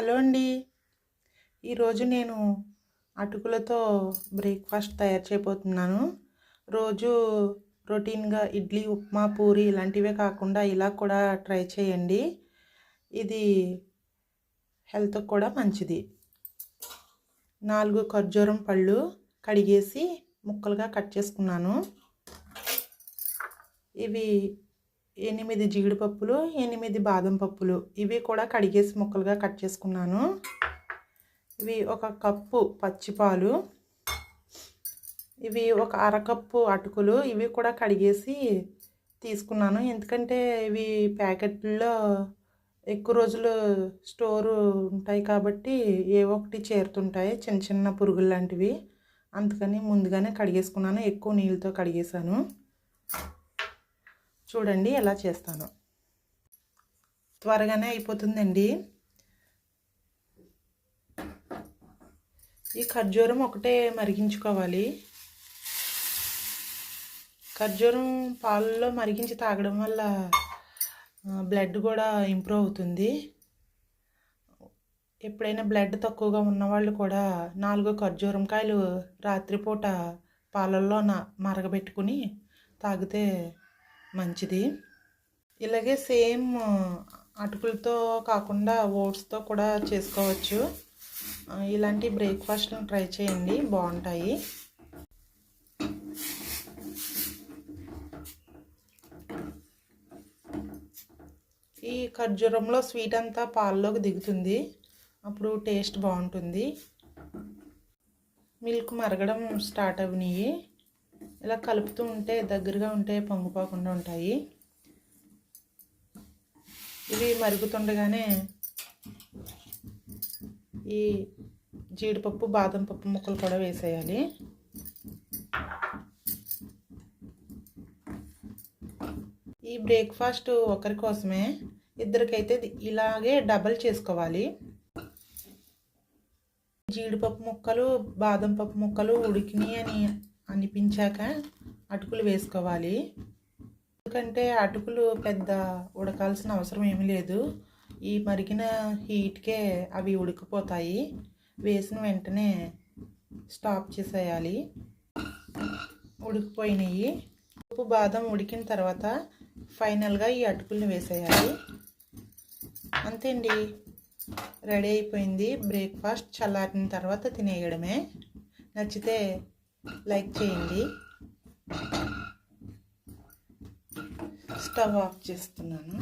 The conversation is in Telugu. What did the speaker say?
హలో అండి. ఈరోజు నేను అటుకులతో బ్రేక్ఫాస్ట్ తయారు చేయబోతున్నాను. రోజు రొటీన్గా ఇడ్లీ ఉప్మా పూరి ఇలాంటివే కాకుండా ఇలా కూడా ట్రై చేయండి. ఇది హెల్త్కి కూడా మంచిది. నాలుగు ఖర్జూరం పళ్ళు కడిగేసి ముక్కలుగా కట్ చేసుకున్నాను. ఇవి ఎనిమిది జీడిపప్పులు ఎనిమిది బాదం పప్పులు. ఇవి కూడా కడిగేసి ముక్కలుగా కట్ చేసుకున్నాను. ఇవి ఒక కప్పు పచ్చిపాలు. ఇవి ఒక అరకప్పు అటుకులు. ఇవి కూడా కడిగేసి తీసుకున్నాను. ఎందుకంటే ఇవి ప్యాకెట్లో ఎక్కువ రోజులు స్టోరు ఉంటాయి కాబట్టి ఏ ఒకటి చేరుతుంటాయి. చిన్న చిన్న పురుగులు లాంటివి. అందుకని ముందుగానే కడిగేసుకున్నాను. ఎక్కువ నీళ్ళతో కడిగేశాను. చూడండి ఎలా చేస్తాను. త్వరగానే అయిపోతుందండి. ఈ ఖర్జూరం ఒకటే మరిగించుకోవాలి. ఖర్జూరం పాలలో మరిగించి తాగడం వల్ల బ్లడ్ కూడా ఇంప్రూవ్ అవుతుంది. ఎప్పుడైనా బ్లడ్ తక్కువగా ఉన్నవాళ్ళు కూడా నాలుగు ఖర్జూరం కాయలు రాత్రిపూట పాలల్లో మరగబెట్టుకుని తాగితే మంచిది. ఇలాగే సేమ్ అటుకులతో కాకుండా ఓట్స్తో కూడా చేసుకోవచ్చు. ఇలాంటి బ్రేక్ఫాస్ట్ ట్రై చేయండి బాగుంటాయి. ఈ ఖర్జూరంలో స్వీట్ అంతా పాల్లోకి దిగుతుంది. అప్పుడు టేస్ట్ బాగుంటుంది. మిల్క్ మరగడం స్టార్ట్ అవినాయి ఇలా కలుపుతూ ఉంటే దగ్గరగా ఉంటే పొంగిపోకుండా ఉంటాయి. ఇవి మరుగుతుండగానే ఈ జీడిపప్పు బాదం పప్పు ముక్కలు కూడా వేసేయాలి. ఈ బ్రేక్ఫాస్ట్ ఒకరి కోసమే. ఇద్దరికైతే ఇలాగే డబల్ చేసుకోవాలి. జీడిపప్పు ముక్కలు బాదం పప్పు ముక్కలు ఉడికినాయి అని అనిపించాక అటుకులు వేసుకోవాలి. ఎందుకంటే అటుకులు పెద్ద ఉడకాల్సిన అవసరం ఏమీ లేదు. ఈ మరిగిన హీట్కే అవి ఉడికిపోతాయి. వేసిన వెంటనే స్టాప్ చేసేయాలి. ఉడికిపోయినాయి. ఉప్పు బాదం ఉడికిన తర్వాత ఫైనల్గా ఈ అటుకుల్ని వేసేయాలి. అంతే అండి రెడీ అయిపోయింది బ్రేక్ఫాస్ట్ చల్లారిన తర్వాత తినేయడమే. నచ్చితే లైక్ చేయండి. స్టవ్ ఆఫ్ చేస్తున్నాను.